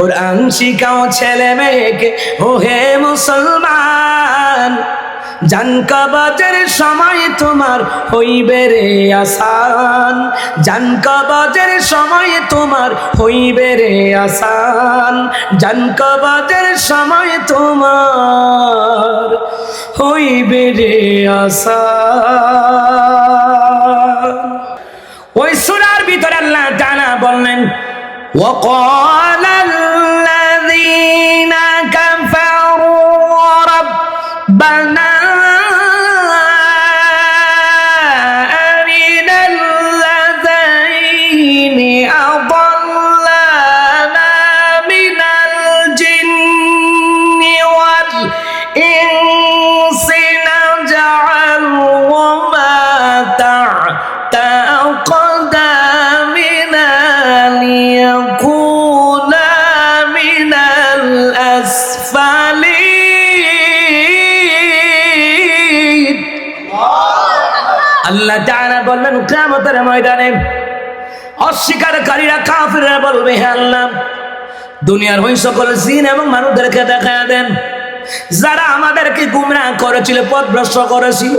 কোরআন শিখাও ছেলে মেয়েকে ও হে মুসলমান জানকাবাজের সময় তোমার হইবে রে আসান। জানকাবাজের সময় তোমার হইবে রে আসান। জানকাবাজের সময় তোমার হইবে রে আসান। ওই সুরার ভিতরে আল্লাহ জানা বললেন وقال الذين كفروا ربنا কিয়ামতের ময়দানে, অস্বীকারীরা কাফিররা বলবে, হে আল্লাহ, দুনিয়ার ওই সকল জিন এবং মানুষদেরকে দেখা দেন, যারা আমাদেরকে গুমরাহ করেছিল, পথভ্রষ্ট করেছিল।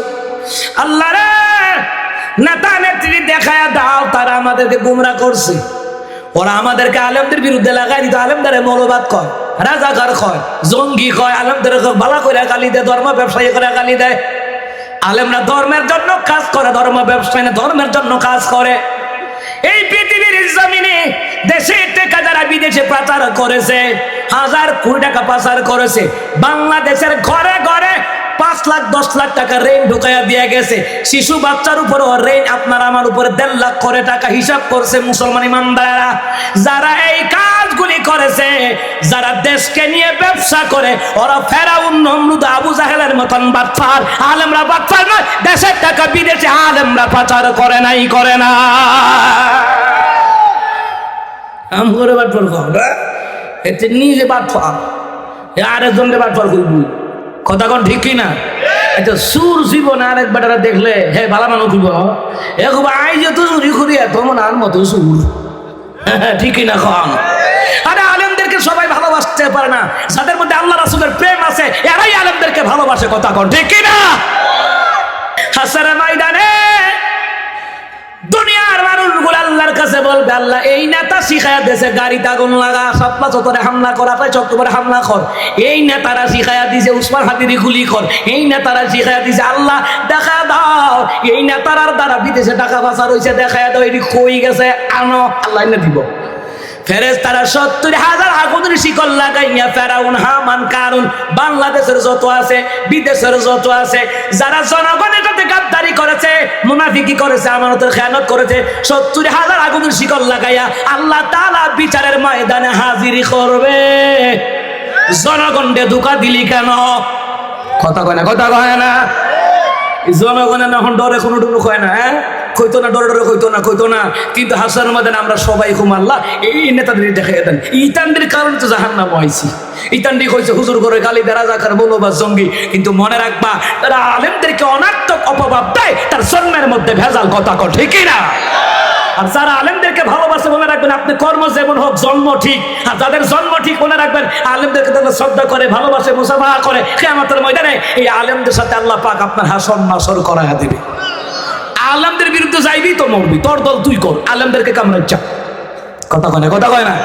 আল্লাহ রে, নেতা নেত্রী দেখায় দাও, তারা আমাদেরকে গুমরা করছে। ওরা আমাদেরকে আলেমদের বিরুদ্ধে লাগাই দিত আলেমদারে মৌলবাদ কয়, রাজাকার কয়, জঙ্গি কয় আলেমদের বালা করে গালি দেয়, ধর্ম ব্যবসায়ী করে গালি দেয়। আলেমরা ধর্মের জন্য কাজ করে, ধর্ম ব্যবসায় ধর্মের জন্য কাজ করে। এই পৃথিবীর জমিনে দেশে টাকা যারা বিদেশে প্রচার করেছে, হাজার কোটি টাকা প্রচার করেছে, বাংলাদেশের ঘরে ঘরে পাঁচ লাখ দশ লাখ টাকা রেন ঢুকাইয়া দিয়ে গেছে। শিশু বাচ্চার উপর রেন আপনার আমার উপরে দেড় লাখ করে টাকা হিসাব করছে মুসলমান ইমানদারেরা। যারা এই কাজগুলি করেছে যারা দেশকে নিয়ে ব্যবসা করে ওরা ফেরাউন নমরুদ আবু জাহেলের মতন বাচ্চার আলেমরা বাচ্চার নয় দেশের টাকা বিদেশে আলেমরা পাচার করে নাই করে না। আম করে বাটফল কর। এতে নিজে বাটফল আরেকজনকে বাটফল করবি। কথা কোন ঠিক কি না এটা সুর জীবন আরেক বেটারা দেখলে, হে ভালো মানুষ দিব এখন আই যে তো চুরি করি, এত মনে আর মতো সুর। ঠিক কি না কম আরে আলেমদেরকে সবাই ভালোবাসতে পারে না। যাদের মধ্যে আল্লাহ রাসুলের প্রেম আছে, এরাই আলেমদেরকে ভালোবাসে কথা কোন ঠিক কি না হাসারা ময়দানে দুনিয়ার মানুষগুলো আল্লাহর কাছে বলবে, আল্লাহ, এই নেতা শিখাইয়া দিয়েছে গাড়িতে আগুন লাগা সপ্তাহ চত্বরে হামলা করা পাঁচ চত্বরে হামলা কর। এই নেতারা শিখাইয়া দিছে উসমান হাতিরি গুলি কর। এই নেতারা শিখাইয়া দিছে আল্লাহ, দেখা দাও, এই নেতারার দ্বারা বিদেশে টাকা পাচার হয়েছে দেখা দাও, এটি কই গেছে, আনো, আল্লাহ দিব। ফেরেজ তারা সত্তর হাজার আগুনের শিকল লাগাইয়া ফেরাউন, হামান কারণ বাংলাদেশের যত আছে, বিদেশের যত আছে, যারা জনগণের সাথে গাদ্দারি করেছে, মুনাফিকি করেছে, আমানতের খেয়ানত করেছে, সত্তর হাজার আগুনের শিকল লাগাইয়া আল্লাহ তালা বিচারের ময়দানে হাজিরি করবে। জনগণকে ধোকা দিলি কেন? কথা কয় না, কথা কয় না। জনগণের এখন ডরে কোনো ডুনু কয় না হ্যাঁ? কইতো না, ডরে ডরে কইতো না কইতো না। কিন্তু হাসার মধ্যে আমরা সবাই খুব আল্লাহ এই নেতাদের দেখে দেন। ইতানদের কারণে তো জাহান নাম হয়েছি। ইতানদি কইছে, হুজুর করে গালি দেরা যাকার বলো বা জঙ্গি। কিন্তু মনে রাখবা, তারা আলেমদেরকে অনাত্মক অপবাদ দেয়, তার জন্মের মধ্যে ভেজাল কথা কর ঠিকই না আর যারা আলেমদেরকে ভালোবাসে, মনে রাখবেন আপনি কর্ম যেমন হোক, জন্ম ঠিক। আর যাদের জন্ম ঠিক, মনে রাখবেন আলেমদেরকে তাদের শ্রদ্ধা করে, ভালোবাসে মুসাফা করে কেমতের ময়দানে এই আলেমদের সাথে আল্লাহ পাক আপনার হাসন নাসর করাইয়া দেবে। আলেমদের বিরুদ্ধে যাইবি তো মরবি। তোর দল তুই কর আলেমদেরকে কামড়াই চা কথা কয় না কথা কয় না।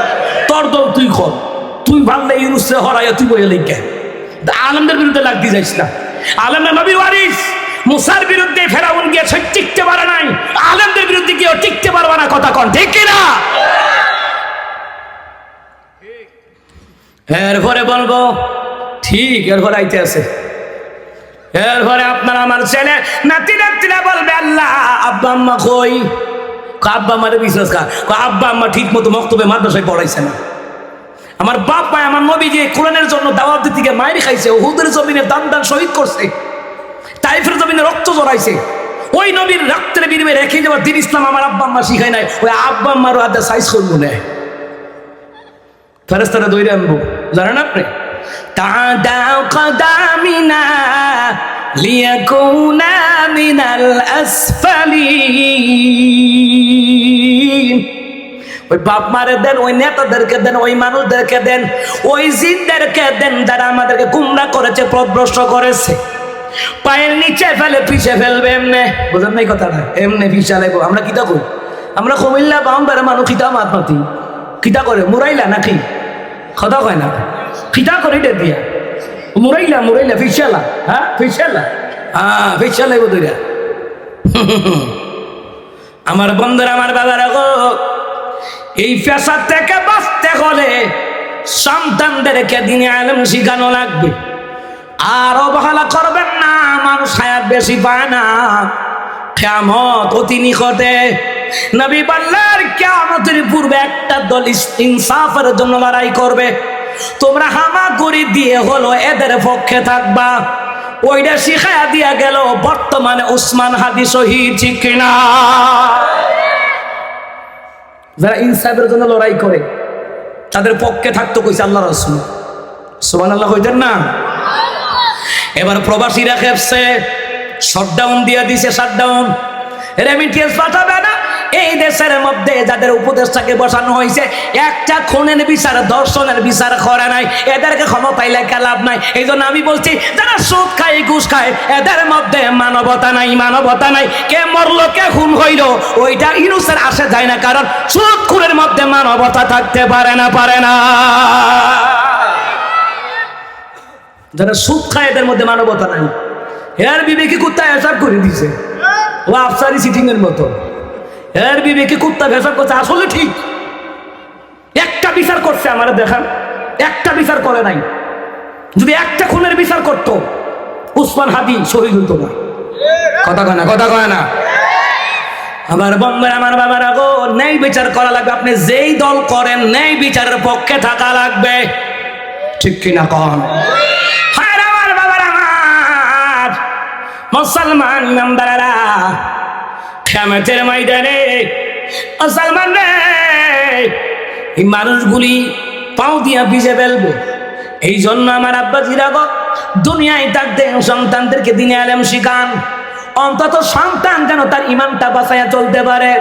তোর দল তুই কর। তুই ভাবলে ইউনুসে হরাইয়া তুই বলে লিখে আলেমদের বিরুদ্ধে লাগতে যাইস না। আলেমের নবী ওয়ারিস মুসার বিরুদ্ধে ফেরাউন গিয়ে সে টিকতে পারে নাই। আলেমদের বিরুদ্ধে গিয়ে টিকতে পারবে না কথা কন ঠিক কিনা এরপরে বলব ঠিক এরপরে আইতে আছে। এরপরে আপনার আমার ছেলে নাতি নাতিরা বলবে, আল্লাহ, আব্বা আম্মা কই? আব্বা আমারে বিশ্বাস কর আব্বা আম্মা ঠিক মতো মক্তবে মাদ্রাসায় পড়াইছে না। আমার বাপ মা আমার নবী যে কোরআনের জন্য দাওয়াত দিতে মায়ের খাইছে ওহুদের জমিনে দান দান শহীদ করছে, তাইফের জমিনে রক্ত জড়াইছে, ওই নবীর রক্তের বিনিময়ে রেখে যাওয়া দিন ইসলাম আমার আব্বা আম্মা শিখাই নাই। ওই আব্বা আম্মারও হাতে সাইজ করব না। ফেরেস্তারা দৈরে আনব। জানেন আপনি? تعدى قدامنا ليكون من الأسفلين ওই বাপ মারে দেন ওই নেতাদেরকে দেন ওই মানুষদেরকে দেন ওই জিনদেরকে দেন যারা আমাদেরকে গুমরা করেছে প্রভ্রষ্ট করেছে পায়ের নিচে ফেলে পিছে ফেলবে এমনে বোঝেন নাই কথাটা এমনে পিছা লাগবো আমরা কিতা করি আমরা কুমিল্লা বাউন্ডারে মানুষ খিতা মাত মাতি কিতা করে মুরাইলা নাকি কথা কয় না? কিতা করে ডে দিয়া। মুরাইলা মুরাইলা ফিসালা হ্যাঁ ফিসালা হ্যাঁ ফিসালা বুধুরা আমার বন্ধুরা, আমার বাবারা গো, এই পেশার থেকে বাঁচতে হলে সন্তানদেরকে দিনে আলম শিখানো লাগবে। আর অবহেলা করবেন না, মানুষ হায়াত বেশি পায় না। কেমত অতি নিকটে নবী বললেন কেমতের পূর্বে একটা দল ইনসাফের জন্য লড়াই করবে। তোমরা হামাগুড়ি দিয়ে হলো এদের পক্ষে থাকবা। ওইটা শিখাইয়া দিয়া গেল, বর্তমানে উসমান হাদি শহীদ, ঠিক যারা ইনসাফের জন্য লড়াই করে, তাদের পক্ষে থাকতো কইছে আল্লাহ রসুল। সোমান আল্লাহ কইতেন না? এবার প্রবাসীরা খেপছে শটডাউন দিয়ে দিছে শাটডাউন রেমিটেন্স পাঠাবে না। এই দেশের মধ্যে যাদের উপদেশটাকে বসানো হয়েছে, একটা খুনের বিচার দর্শনের বিচার করে নাই। এদেরকে ক্ষমতায় লেখা লাভ নাই। এই জন্য আমি বলছি, যারা সুদ খায়, ঘুষ খায়, এদের মধ্যে মানবতা নাই মানবতা নাই। কে মরলো, কে খুন হইল, ওইটা ইনুসের আসে যায় না, কারণ সুদ খুনের মধ্যে মানবতা থাকতে পারে না পারে না। যারা সুদ খায়, এদের মধ্যে মানবতা নাই। এর বিবেকে কুত্তা হিসাব করে দিছে। ও আফসারি এর মতো। এর বিবেকে কুত্তা হিসাব করছে আসলে ঠিক। একটা বিচার করছে আমার দেখান একটা বিচার করে নাই। যদি একটা খুনের বিচার করতো উসমান হাদি শহীদ হতো না। কথা কয় না কথা কয় না। আমার বন্ধুরা আমার বাবারা গো ন্যায় বিচার করা লাগবে। আপনি যেই দল করেন ন্যায় বিচারের পক্ষে থাকা লাগবে। ঠিক কিনা কন? মুসলমান ইমানদারেরা। খেমেতের ময়দানে। এই মানুষগুলি পাও দিয়া ভিজে ফেলবে। এই জন্য আমার আব্বা জিরাগ দুনিয়ায় থাকতে সন্তানদেরকে দিনে আলেম শিখান। অন্তত সন্তান যেন তার ইমানটা বাঁচাইয়া চলতে পারে।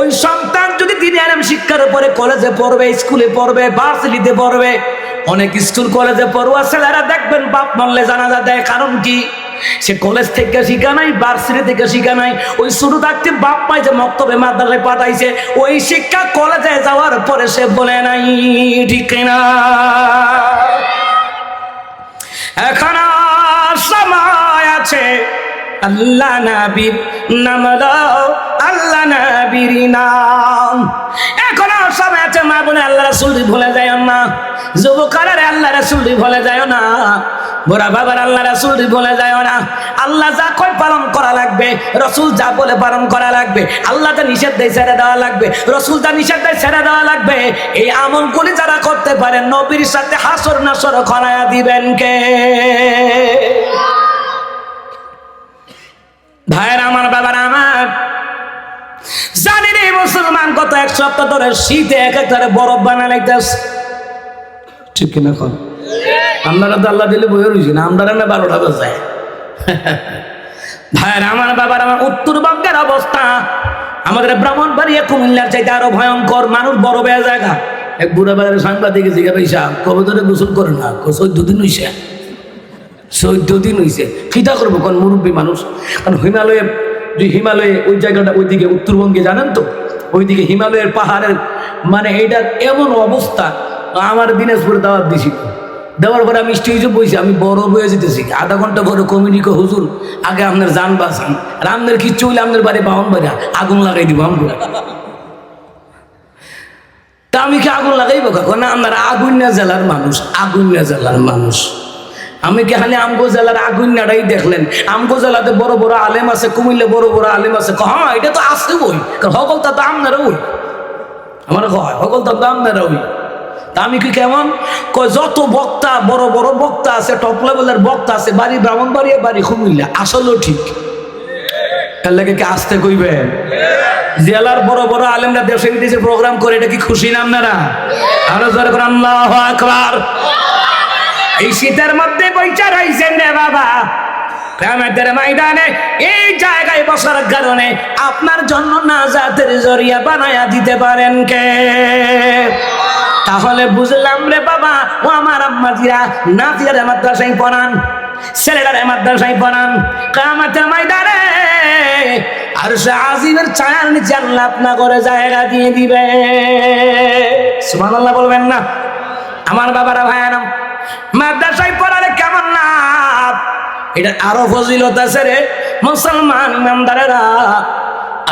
ওই সন্তান যদি দিনে আলেম শিক্ষার উপরে কলেজে পড়বে, স্কুলে পড়বে, ভার্সিটিতে পড়বে, অনেক স্কুল কলেজে পড়ুয়া ছেলেরা দেখবেন বাপ মরলে জানাজা দেয়, কারণ কি? সে কলেজ থেকে শিখা নাই ভার্সিটি থেকে শিখা নাই। ওই শুরু থাকতে বাপ যে মক্তবে মাদ্রাসায় পাঠাইছে, ওই শিক্ষা কলেজে যাওয়ার পরে সে বলে নাই, ঠিক না। এখনও সময় আছে। আল্লাহ নাবির নাম আল্লাহ নাবির নাম। এখন সময় আছে, মা বোনে আল্লাহ রাসুল ভুলে যায় না। যুবকারে আল্লাহ রাসুল ভুলে যায় না। বুড়া বাবার আল্লাহ রাসুল ভুলে যায় না, আল্লাহ যা কয় পালন করা লাগবে, রসুল যা বলে পালন করা লাগবে, আল্লাহ যা নিষেধ দেয় ছেড়ে দেওয়া লাগবে, রসুল যা নিষেধ দেয় ছেড়ে দেওয়া লাগবে, এই আমলগুলি যারা করতে পারে, নবীর সাথে হাসর নাসর খনায়া দিবেন কে? ভাইয়ের, আমার বাবার, আমার। জানি রে মুসলমান কত এক সপ্তাহ ধরে শীতে এক একটারে বরফ বানা লাগতেছে ঠিক কিনা কন? আপনারা তো আল্লাহ দিলে বয়ে রয়েছি না আমরা না বারোটা বাজায়। ভাইয়ের আমার, বাবার আমার উত্তরবঙ্গের অবস্থা। আমাদের ব্রাহ্মণ বাড়িয়ে কুমিল্লার চাইতে আরও ভয়ঙ্কর, মানুষ বড় বেয়া জায়গা। এক বুড়া বাজারে সাংবাদিক জিজ্ঞাসা পয়সা কবে ধরে গোসল করে না চোদ্দ দিন হইছে। চোদ্দ দিন হইছে। কিতা করব কোন মুরব্বী মানুষ? কারণ হিমালয়ে, যে হিমালয়ে ওই জায়গাটা ওইদিকে উত্তরবঙ্গে জানেন তো? ওইদিকে হিমালয়ের পাহাড়ের মানে এইটার এমন অবস্থা, আমার দিনাজপুরে দাওয়াত দিছি। দেওয়ার পরে আমি স্টেজে বইছি, আমি বড় বয়ে যেতেছি। আধা ঘণ্টা পরে কমিটি হুজুর, আগে আপনার যান বাঁচান। আর আপনার কিচ্ছু হইলে আপনার বাড়ি বাহন বাড়ি, আগুন লাগাই দিব আমরা তা আমি কি আগুন লাগাইব কাকু না, আপনার আগুন্যা জেলার মানুষ, আগুন্যা জেলার মানুষ। আমি কি খালি আমগো জেলার আগুন নাড়াই দেখলেন? আমগো জেলাতে বড় বড় আলেম আছে, কুমিল্লে বড় বড় আলেম আছে। হ্যাঁ এটা তো আছে বই। সকলটা তো আপনারা ওই আমার কয় সকলটা তো আপনারা ওই তা আমি কি কেমন? যত বক্তা, বড় বড় বক্তা আছে টপ লেভেলের বক্তা আছে, বাড়ি ব্রাহ্মণবাড়িয়া বাড়ি কুমিল্লা, আসলেও ঠিক। এর লাগে কি আসতে কইবেন জেলার বড় বড় আলেমরা দেশে বিদেশে প্রোগ্রাম করে, এটা কি খুশি না আপনারা? আরও জোরে করে, আল্লাহু আকবার। এই শীতের মধ্যে বইচা রইছেন রে বাবা। কিয়ামতের ময়দানে এই জায়গায় বসার কারণে আপনার জন্য নাজাতের জরিয়া বানায়া দিতে পারেন কে? তাহলে বুঝলাম রে বাবা, ও আমার আম্মাজিরা নাতিরা মাদ্রাসায় পড়ান ছেলেরা মাদ্রাসায় পড়ান, কামাতের ময়দানে। আর সে আজিমের চায়ার নিচে আল্লাহ আপনা করে জায়গা দিয়ে দিবে। সুবহানাল্লাহ বলবেন না? আমার বাবারা ভাইয়ারাম মাদ্রাসায় পড়ালে কেমন না এটা আরও ফজিলত আছে রে, মুসলমান ইমানদারেরা।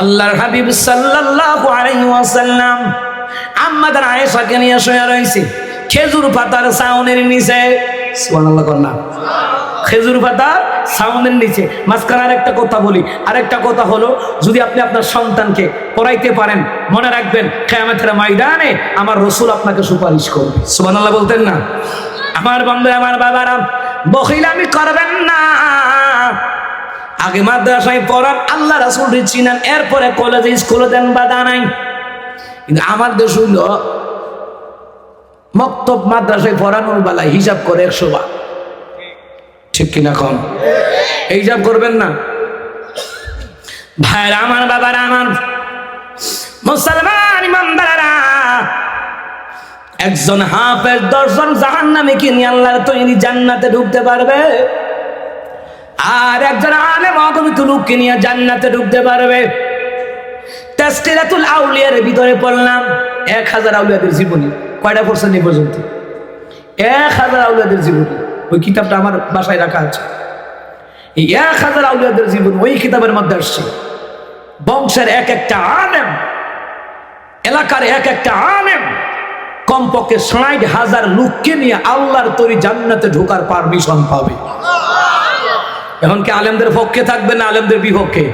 আল্লাহর হাবিব সাল্লাল্লাহু আলাইহি ওয়াসাল্লাম আম্মাদার আয়েশাকে নিয়ে শুয়ে রয়েছে। খেজুর পাতার সাউনের নিচে। সুবহানাল্লাহ কন্যা খেজুর পাতা সাউনের নিচে। মাঝখানে আরেকটা কথা বলি। আরেকটা কথা হলো, যদি আপনি আপনার সন্তানকে পড়াইতে পারেন, মনে রাখবেন, কেয়ামতের ময়দানে আমার রসুল আপনাকে সুপারিশ করবে। সুবহানাল্লাহ বলতেন না? আমার বন্ধু, আমার বাবারা বখিলামি করবেন না। আগে মাদ্রাসায় পড়ান, আল্লাহ রাসুল চিনান, এরপরে কলেজে স্কুলে দেন, বাধা নাই। কিন্তু আমার দেশ হইল, মক্তব মাদ্রাসায় পড়ানোর বেলায় হিসাব করে একশো বার। ঠিক কিনা কম এই হিসাব করবেন না? ভাইরা আমার, বাবারা আমার, মুসলমান ইমানদারা একজন হাফেজ, দশজন জাহান নামে কিনে আল্লাহর তৈরি জান্নাতে ঢুকতে পারবে? আর একজন আলেম অগমিত লোককে নিয়ে জান্নাতে ঢুকতে পারবে? তাস্কিরাতুল আউলিয়ার ভিতরে পড়লাম এক হাজার আউলিয়াদের জীবনী। কয়টা পড়ছেন এই পর্যন্ত? এক হাজার আউলিয়াদের জীবনী। ওই কিতাবটা আমার বাসায় রাখা আছে। এই এক হাজার আউলিয়াদের জীবন ওই কিতাবের মধ্যে আসছে। বংশের এক একটা আনেম এলাকার এক একটা আনেম কমপক্ষে ষাট হাজার লোককে নিয়ে আল্লাহর তৈরি জান্নাতে ঢোকার পারমিশন পাবে। এখন কি আলেমদের পক্ষে থাকবে না আলেমদের বিপক্ষে?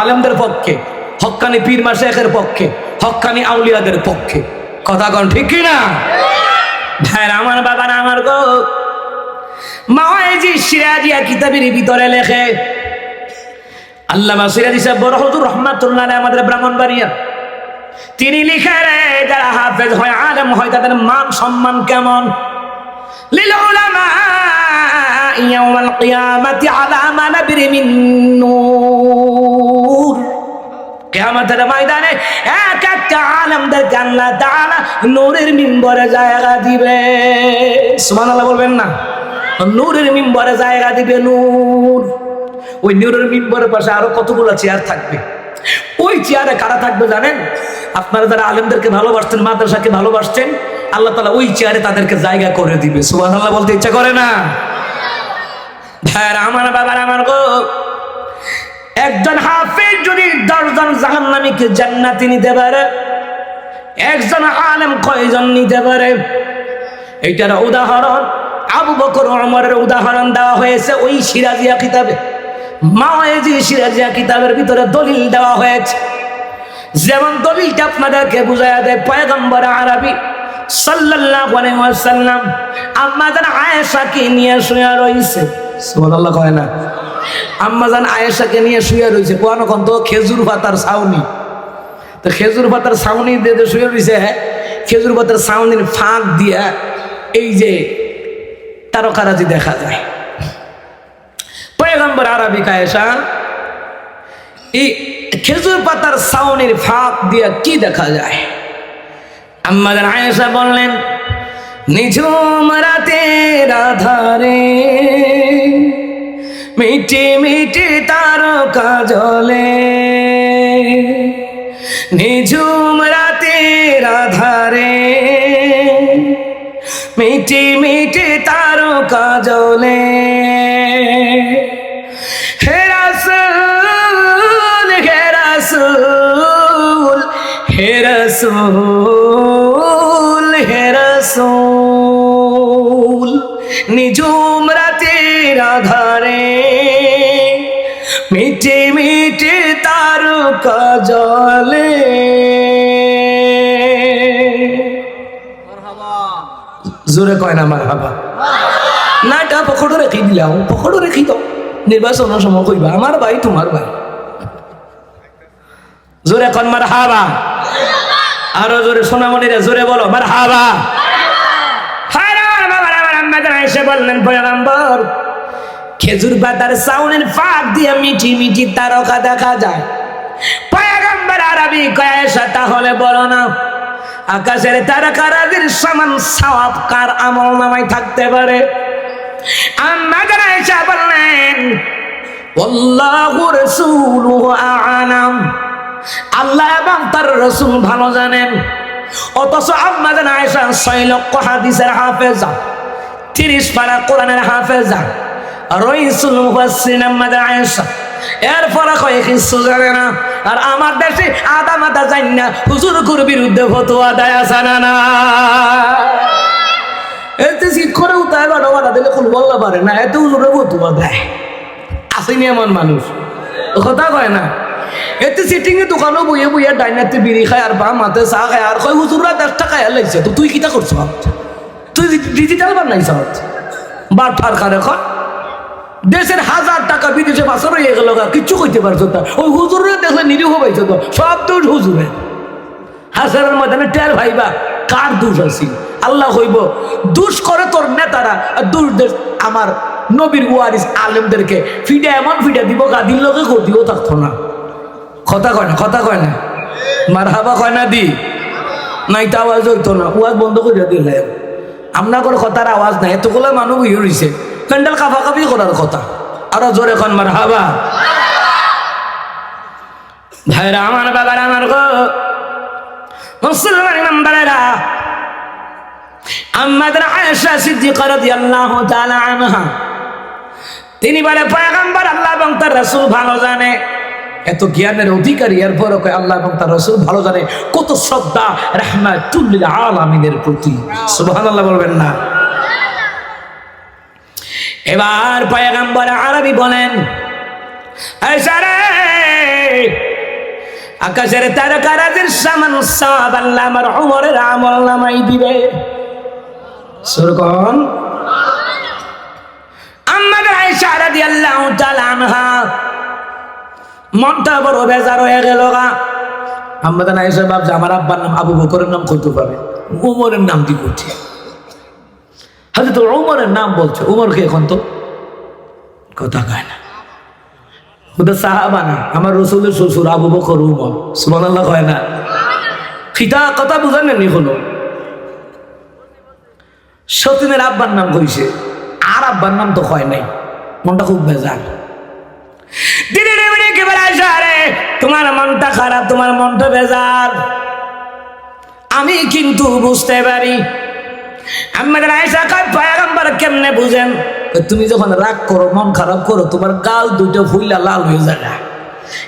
আলেমদের পক্ষে। হক্কানি পীর মাসেখের পক্ষে হক্কানি আউলিয়াদের পক্ষে। কথা কন ঠিক কি না? ভাইরা আমার বাবার আমার গো। মাওয়াইজি সিরাজিয়া কিতাবের ভিতরে লেখে, আল্লামা সিরাজি সাহেব রহমাতুল্লাহ আমাদের তিনি লিখে রে, যারা হাফেজ হয়, আলেম হয়, তাদের মান সম্মান কেমন? লিল উলামা ইয়াউমাল কিয়ামাতি আলা কিয়ামতের ময়দানে এক একটা আলেমদেরকে আল্লাহ তাআলা নূরের মিম্বরে জায়গা দিবে। সুবহানাল্লাহ বলবেন না? নূরের মিম্বরে জায়গা দিবে নূর। ওই নূরের মিম্বরের পাশে আরও কতগুলো চেয়ার থাকবে? ওই চেয়ারে কারা থাকবে জানেন? আপনারা যারা আলেমদেরকে ভালোবাসতেন, মাদ্রাসাকে ভালোবাসতেন, আল্লাহ তালা ওই চেয়ারে তাদেরকে জায়গা করে দিবে। সুবাহ আল্লাহ বলতে ইচ্ছা করে না? ভাইয়ার, আমার বাবার আমার গো একজন হাফিজ যদি দশজন জাহান্নামীকে জান্নাতি নিতে পারে, একজন আলেম কয়জন নিতে পারে? এইটার উদাহরণ আবু বকর ওমরের উদাহরণ দেওয়া হয়েছে ওই সিরাজিয়া কিতাবে। মাওয়াজি সিরাজিয়া কিতাবের ভিতরে দলিল দেওয়া হয়েছে। যেমন দলিলটা আপনাদেরকে বুঝাইয়া দেয়, পয়গম্বর আরবি সাল্লাল্লাহু আলাইহি ওয়াসাল্লাম আম্মাজান আয়েশাকে নিয়ে শুয়ে রইছে। সুবহানাল্লাহ কয় না? আম্মাজান আয়েশাকে নিয়ে শুয়ে রইছে। কোন কোন তো খেজুর পাতার ছাউনি। তো খেজুর পাতার ছাউনি দিয়ে যে শুয়ে রইছে খেজুর পাতার ছাউনির ফাঁক দিয়া এই যে তারকারাজি দেখা যায়। পয়গম্বর আরবি কায়েশা এই খেজুর পাতার সাউনির ফাঁক দিয়ে কি দেখা যায়? আমাদের আয়েশা বললেন, নিঝুম রাতের আধারে মিটি মিটি তারকা জলে। নিঝুম রাতের আধারে। মিটি মিটি তারকা জলে। হে রাসূল হে রাসূল হে রাসূল, হে নিঝুম রাতের আধারে। মিটি মিটি তারকা জলে জোরে কয় না আমার হাবা না এটা পকড়ো রেখে দিলাম পকড়ো রেখি দাও নির্বাচনের সময় কইবা আমার ভাই তোমার ভাই জোরে কন মার হাবা আরও জোরে সোনামণিরা জোরে বলো মার হাবা এসে বললেন পয়গম্বর খেজুর পাতার সাউনের ফাঁক দিয়ে মিঠি মিঠি তারকা দেখা যায়। পয়গম্বর আরবি কয়েসা তাহলে বলো না, আকাশের তারকারাজির সমান সওয়াব কার আমল নামায় থাকতে পারে? আম্মা জানা এসা বললেন, আল্লাহু রাসূলুহু আ'লাম। আল্লাহ এবং তার রসুল ভালো জানেন। অথচ আম্মা জানা এসা ছয় লক্ষ হাদিসের হাফেজা, তিরিশ পারা কোরআনের হাফেজা। রইসুল মুফাসসিরিন আম্মা জানা আয়েশা এরপরে কয় কিছু জানে না আর আমার দেশে আদা মাদা জানি না হুজুর গুর বিরুদ্ধে ফতোয়া দেয় আছে না এতে করে উতায় বাড়া বাড়া দিলে কোন বলতে পারে না এত হুজুরে ফতোয়া দেয় আসেনি এমন মানুষ কথা কয় না এতে সিটিং এ দোকানে বইয়ে বইয়ে ডাইনাতে বিড়ি খায় আর বা মাতে চা খায় আর কয় হুজুররা দশ টাকা লাগছে তো তুই কিটা করছ তুই ডিজিটাল বানাইছ বাঠার কারে কয় দেশের হাজার টাকা বিদেশে বাসা রয়ে গেল কিচ্ছু করতে পারছ না। ওই হুজুরে দেখলে নিরীহ পাইছো তো সব দোষ হুজুরে হাসারের ময়দানে টের ভাইবা কার দোষ আছে। আল্লাহ হইব দোষ করে তোর নেতারা আর দোষ দেশ আমার নবীর ওয়ারিস আলেমদেরকে। ফিডে এমন ফিডে দিব গাদির লোকে গদিও থাকতো না। কথা কয় না, কথা কয় না। মার হাবা কয় না দি। নাই তো আওয়াজ হইতো না। ওয়াজ বন্ধ করে দিলে আপনার কোনো কথার আওয়াজ নাই। এতগুলো মানুষ ইয়ে রয়েছে প্যান্ডেল কাফা কাফি করার কথা আরও জোরে কন মার হাবা ভাইরা আমার বাবার আমার গো মুসলমান ইমানদারেরা আমাদের আয়েশা সিদ্দিকা রাদিয়াল্লাহু তাআলা আনহা তিনি বলে পয়গম্বর আল্লাহ এবং তার রাসূল ভালো জানে এত জ্ঞানের অধিকারী এরপরও কয় আল্লাহ এবং তার রাসূল ভালো জানে কত শ্রদ্ধা রাহমাতুল লিল আলামিনের প্রতি সুবহানাল্লাহ বলবেন না এবার পয়গম্বর আরবি বলেন আকাশের তারকারাজের সামান সব আল্লাহ আমার উমরের আমল নামাই দিবে। সুরকন আমাদের আয়েশা রাদিয়াল্লাহু তাআলা আনহা, মনটা বড় বেজার হয়ে গেল গা। আমাদের আয়েশা ভাবছে আমার আব্বার নাম আবু বকরের নাম করতে পারে, উমরের নাম কি করছে হয়তো তো উমরের নাম বলছে। উমরকে এখন তো? কথা কয় না ওদের সাহাবা না। আমার রসুলের শ্বশুর আবু বকর উমর। সুমান আল্লাহ কয় না। ফিতা কথা বুঝেন নি হলো সতীনের আব্বার নাম কইছে। আর আব্বার নাম তো হয় নাই। মনটা খুব বেজার দিদি দিদি কি বলে রে তোমার মনটা খারাপ, তোমার মনটা বেজার আমি কিন্তু বুঝতে পারি আমাদের আয়সা কয় পয়গম্বর কেমনে বুঝেন? তুমি যখন রাগ করো মন খারাপ করো তোমার গাল দুইটা ফুইলা লাল হয়ে যায়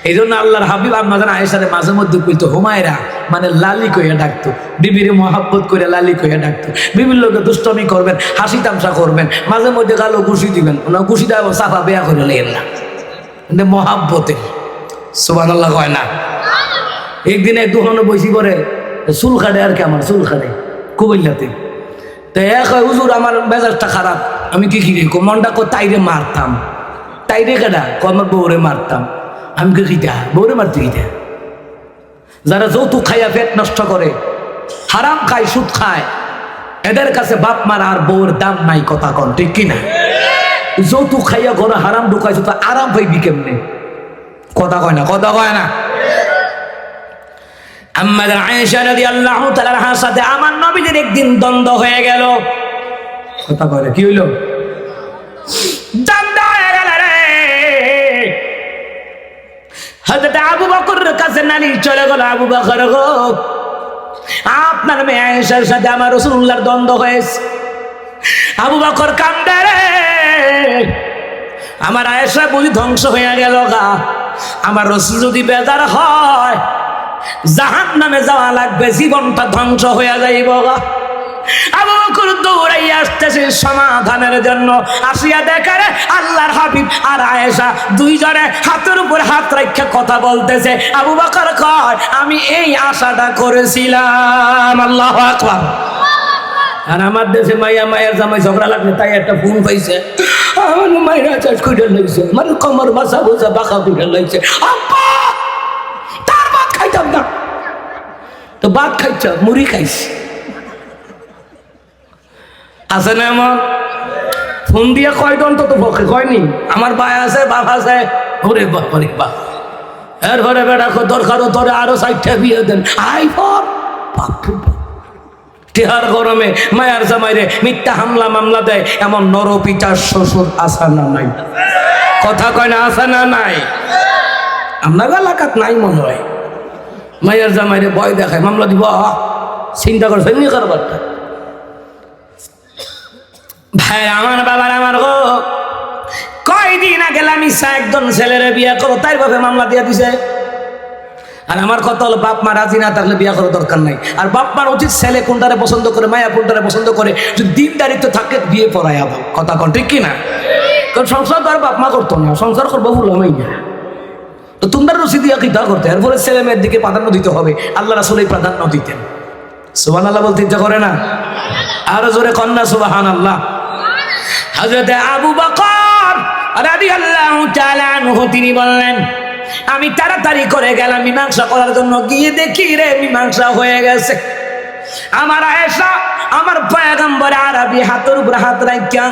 এই জন্য আল্লাহর হাবিব আমাদের আয়েশারে মাঝে মধ্যে কইতো হুমায়রা মানে লালি কইয়া ডাকতো বিবিরে মহাব্বত করে লালি কইয়া ডাকতো বিভিন্ন লোকে দুষ্টমি করবেন হাসি তামসা করবেন মাঝে মধ্যে গালো ঘুষি দিবেন ওনার ঘুষি দেওয়া সাফা বেয়া করে লেন না। কিন্তু মহাব্বতে। সুবান আল্লাহ কয় না। একদিন এক দোকানে বসি করে চুল খাড়ে আর কি আমার চুল খাড়ে কুমিল্লাতে। তো এক হুজুর, আমার মেজাজটা খারাপ। আমি কি কি করি মনটা কো তাইরে মারতাম। তাইরে কেডা? কো আমার বউরে মারতাম। আমি কি কিটা বউরে মারতে কিটা যারা যৌতুক খাইয়া পেট নষ্ট করে, হারাম খায়, সুদ খায়, এদের কাছে বাপ মারা আর বউর দাম নাই, কথা কন, ঠিক কিনা যৌতুক খাইয়া ঘরে হারাম ঢুকাইছো, তো আরাম পাইবি কেমনে? কথা কয় না, কথা কয় না। আমাদের আয়েশা রাদিয়াল্লাহু তাআলার সাথে আমার নবীদের একদিন দ্বন্দ্ব হয়ে গেল। কথা না, কি হইল? দ্বন্দ্ব হয়ে গেল রে। হযরত আবু বকরের কাছে নানি চলে গেল আবু বকর গো। আপনার মেয়ে আয়েশার সাথে আমার রাসূলুল্লাহর দ্বন্দ্ব হয়েছে। আবু বকর কান্দে রে। আমার আয়েশা বুঝি ধ্বংস হয়ে গেল গা। আমার রসুল যদি বেজার হয় জাহান নামে যাওয়া লাগবে, জীবনটা ধ্বংস হয়ে যাইব গা। আবু বকর দৌড়াই আসতেছে সমাধানের জন্য। আসিয়া দেখে রে, আল্লাহর হাবিব আর আয়েশা দুইজনে হাতের উপর হাত রাখা কথা বলতেছে। আবু বকর কয়, আমি এই আশাটা করেছিলাম। আল্লাহ আকবার। আর আমার দেশে মাইয়া মায়ের জামাই ঝগড়া লাগলে তাই একটা ফোন পাইছে। আমার মায়েরা চাষ করে লাগছে আমার কমর বাসা বোঝা বাঁকা করে লাগছে আব্বা! খাইতাম না। তো ভাত খাইছ, মুড়ি খাইছি। আছে না এমন? ফোন দিয়ে কয় দন্ত তো পক্ষে কয়নি? আমার ভাই আছে, বাপ আছে। ওরে বাপারে বাপ। এরপরে কো, দরকার তোরে আরও সাইডটা বিয়ে দেন। আই গরমে মায়ার জামাইরে মিথ্যা হামলা মামলা দেয়, এমন নর পিতার শ্বশুর আসা না নাই? কথা কয় না আসা না নাই? আপনার এলাকাত নাই মনে হয়। মায়ের জামাইরে ভয় দেখায় মামলা দিব চিন্তা করছে এমনি কারবারটা। ভাই আমার বাবার আমার গো কয়দিন আগে লামিসা একজন ছেলেরে বিয়ে করো তাই ভাবে মামলা দিয়ে দিছে। আর আমার কথা হলো বাপ মা রাজি না থাকলে বিয়ে করার দরকার নাই। আর বাপ মার উচিত ছেলে কোনটারে পছন্দ করে মায়া কোনটারে পছন্দ করে যদি দিন দারিত্ব থাকে বিয়ে পড়াই আবার কথা কন ঠিক কিনা কারণ সংসার তো আর বাপ মা করতো না সংসার করব ভুলামই না। তো তোমরা রসি দিয়া কি তা করতে, এরপরে ছেলে মেয়ের দিকে প্রাধান্য দিতে হবে। আল্লাহ রাসুল এই প্রাধান্য দিতেন। সুবান আল্লাহ বলতে ইচ্ছা করে না? আরও জোরে কন্যা সুবাহান আল্লাহ হজরত আবু বকর রাদিয়াল্লাহু তাআলা আনহু, তিনি বললেন, আমি তাড়াতাড়ি করে গেলাম, মীমাংসা করার জন্য। গিয়ে দেখি রে, মীমাংসা হয়ে গেছে। আমার আয়েশা, আমার পয়গম্বর আরবি হাতের উপর হাত রাখিয়া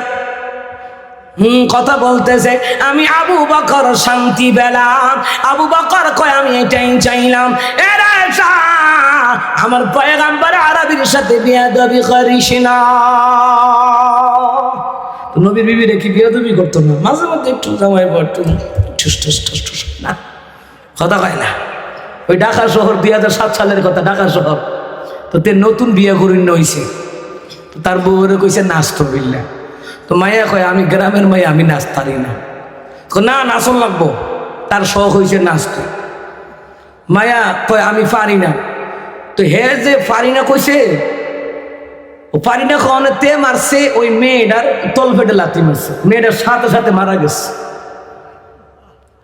হুম, কথা বলতেছে। আমি আবু বকর শান্তি পেলাম। আবু বকর কয়, আমি এটাই চাইলাম। এরা আমার পয়গম্বর আরবির সাথে বিয়ে দাবি করিস না। নবীর বিবি রেখে বিয়ে দাবি করতো না। মাঝে মধ্যে একটু জামাই ঠুস না, কথা কয় না। ওই ঢাকা শহর দুই হাজার সাত সালের কথা, ঢাকা শহর। তো তে নতুন বিয়ে করিন হয়েছে তার বউরে কইছে নাচত বিল্লা তো মাইয়া কয়, আমি গ্রামের মাইয়া আমি নাচ পারি না না, নাচন লাগবো। তার শখ হয়েছে নাচতে। মায়া কয়, আমি পারি না। তো হে যে পারি না কইছে, ও পারি না কখনো তে মারছে, ওই মেয়েটার তল ফেটে লাথি মারছে। মেয়েটার সাথে সাথে মারা গেছে।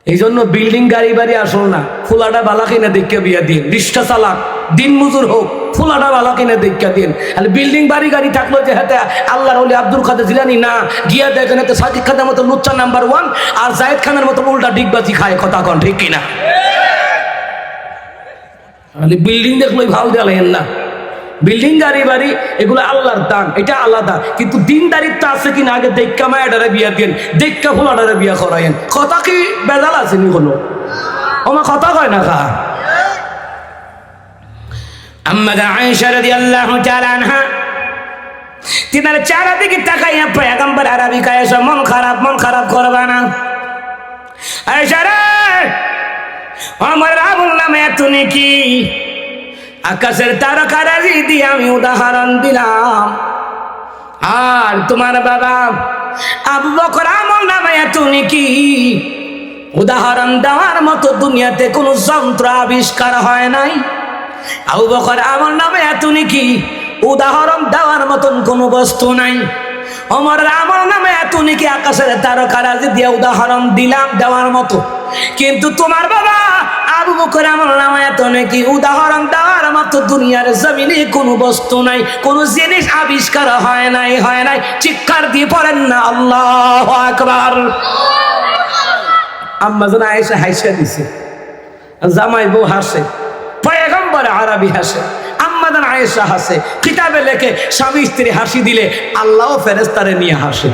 এই জন্য বিল্ডিং গাড়ি বাড়ি আসল না। ফুলাটা বালা কিনে দেখে বিয়া দিন রিক্সা চালাক দিন মজুর হোক। ফুলাটা বালা কিনে দেখে দিন। আর বিল্ডিং, বাড়ি, গাড়ি থাকল যে হাতে আল্লাহর ওলি আব্দুল কাদের জিলানি না, গিয়া দেখেন এতে সাদিক খানের মতো লুচ্চা নাম্বার ওয়ান আর জায়েদ খানের মতো উল্টা ডিগবাজি খায়, কথা কন, ঠিক কিনা? বিল্ডিং দেখলোই ভালো দেওয়া না। বিল্ডিং, গাড়ি, বাড়ি, এগুলো আল্লাহর দান, এটা আলাদা। কিন্তু দিন দারিত্ব আছে কিনা আগে দেখা মায়াডারে বিয়া দিন দেখা ফুলাডারে বিয়া করাইন কথা কি বেজাল আছে নি কোনো? আমার কথা কয় না কা তিনার চারিদিকে তাকাইয়া পয়গম্বর আরবি কায়েসা মন খারাপ মন খারাপ করবা না। এত নাকি আকাশের তারকারাজি দিয়ে আমি উদাহরণ দিলাম। আর তোমার বাবা আবু বকর আমল নামে এত নাকি উদাহরণ দেওয়ার মতো দুনিয়াতে কোনো যন্ত্র আবিষ্কার হয় নাই। আবু বকর আমল নামে এত নাকি? উদাহরণ দেওয়ার মতন কোনো বস্তু নাই। অমর আমল নামে এত নাকি? আকাশের তারকারাজি দিয়ে উদাহরণ দিলাম দেওয়ার মতো। কিন্তু তোমার বাবা, আবু বকর আমল নামে এত নাকি? উদাহরণ দেওয়ার মতো দুনিয়ার জমিনে কোনো বস্তু নাই, কোনো জিনিস আবিষ্কার হয় নাই হয় নাই। চিৎকার দিয়ে পড়েন না, আল্লাহ আকবার। আম্মা যেন আয়েশা হাইসা দিছে। জামাই বউ হাসে। আরবি হাসে, আম্মাদান আয়েশা হাসে, কিতাবে লেখে স্বামী স্ত্রী হাসি দিলে আল্লাহ ফেরেস্তারে নিয়ে হাসে।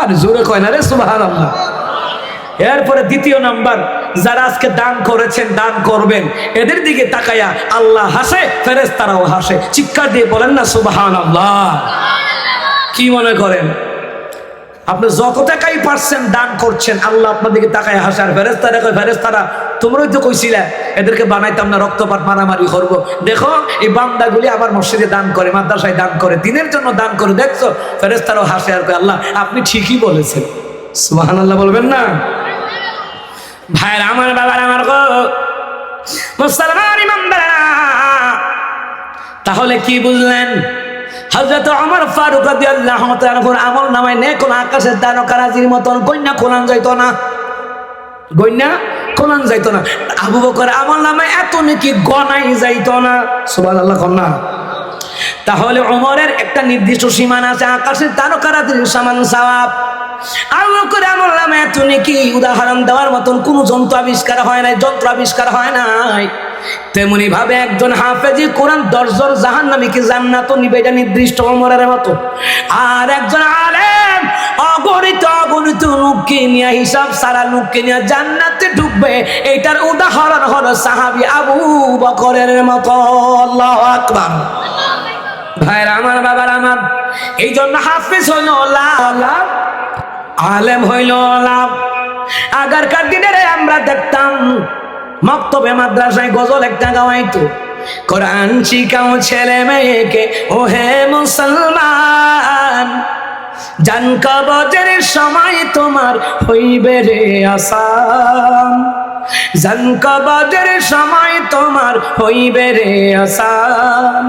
আর জোরে কয় না রে সুবাহান আল্লাহ এরপরে দ্বিতীয় নাম্বার, যারা আজকে দান করেছেন, দান করবেন, এদের দিকে তাকায়া আল্লাহ হাসে ফেরেস্তারাও হাসে। চিৎকার দিয়ে বলেন না সুবাহান আল্লাহ কি মনে করেন? আপনি যত টাকাই পারছেন দান করছেন, আল্লাহ আপনাদেরকে তাকায় হাসার ফেরেস্তারা ফেরেস্তারা তোমরাই তো কইছিলে এদেরকে বানাইতাম না, রক্তপাত মারামারি করব। দেখো, এই বান্দাগুলি আবার মসজিদে দান করে, মাদ্রাসায় দান করে, দিনের জন্য দান করে, দেখছ? ফেরেস্তারাও হাসে আর আল্লাহ, আপনি ঠিকই বলেছেন। সুবাহান আল্লাহ বলবেন না? ভাইয়ের, আমার বাবার আমার গো, মুসলমান তাহলে কি বুঝলেন? হযরত ওমর ফারুক আমল নামায় নে কোন আকাশের তারকারাজির মতন কন্যা কোলান যাইতো না। গন্যা কোলান যাইতো না। আবু বকর আমল নামায় এত নাকি গনাই যাইতো না। সুবহানাল্লাহ কন্যা তাহলে অমরের একটা নির্দিষ্ট সীমানা আছে, আকাশের তারকারাজির সমান সওয়াব। আবু বকর আমল নামায় এত নাকি উদাহরণ দেওয়ার মতন কোনো যন্ত্র আবিষ্কার হয় নাই, যন্ত্র আবিষ্কার হয় নাই। তেমনি ভাবে একজন হাফেজি কোরআন দশজন জাহান নামীকে জান্নাত নিবে, এটা নির্দিষ্ট অমরের মতো। আর একজন আলেম অগণিত অগণিত লোককে নিয়ে, হিসাব সারা লোককে নিয়ে জান্নাতে ঢুকবে। এটার উদাহরণ হলো সাহাবি আবু বকরের মতো। আল্লাহ আকবার। ভাইরা, আমার বাবার আমার। এই জন্য হাফিজ হইল লাভ। আলেম হইল লাভ। আগেরকার দিনের আমরা দেখতাম, মক্তবে, মাদ্রাসায় গজল একটা গাওয়াইতো। কোরআন শিখাও ছেলে মেয়েকে ও হে মুসলমান। জান বাজের সময় তোমার হইবে রে আসাম। জানকা বাজের সময় তোমার হইবে রে আসাম।